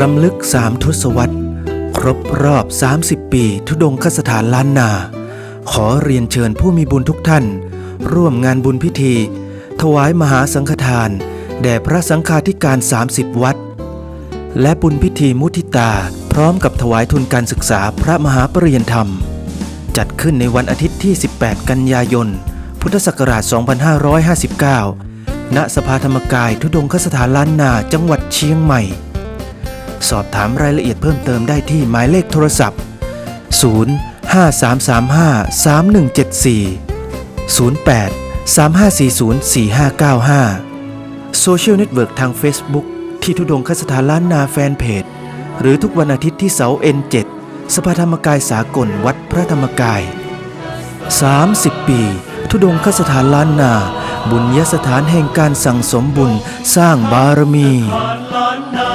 รำลึกสามทศวรรษ ครบรอบ 30 ปี ทุดงคสถานล้านนา ขอเรียนเชิญผู้มีบุญทุกท่าน ร่วมงานบุญพิธี ถวายมหาสังฆทาน แด่พระสังฆาธิการ 30 วัด และบุญพิธีมุทิตา พร้อมกับถวายทุนการศึกษาพระมหาปริยนธรรม จัดขึ้นในวันอาทิตย์ที่ 18 กันยายน พุทธศักราช 2559ณสภาธรรมกายทุดงคสถานล้านนาจังหวัดเชียงใหม่ สอบถามรายละเอียดเพิ่มเติมได้ที่หมายเลขโทรศัพท์ 0 5 3 3 5 3 1 7 4 08 3 5 4 0 4 5 9 5 โซเชียลเน็ตเวิร์กทาง Facebook ที่ทุดงคสถานล้านนาแฟนเพจ หรือทุกวันอาทิตย์ที่เสา N7 สภาธรรมกายสากลวัดพระธรรมกาย 30 ปี ทุดงคสถานล้านนา บุญยสถานแห่งการสั่งสมบุญสร้างบารมีาน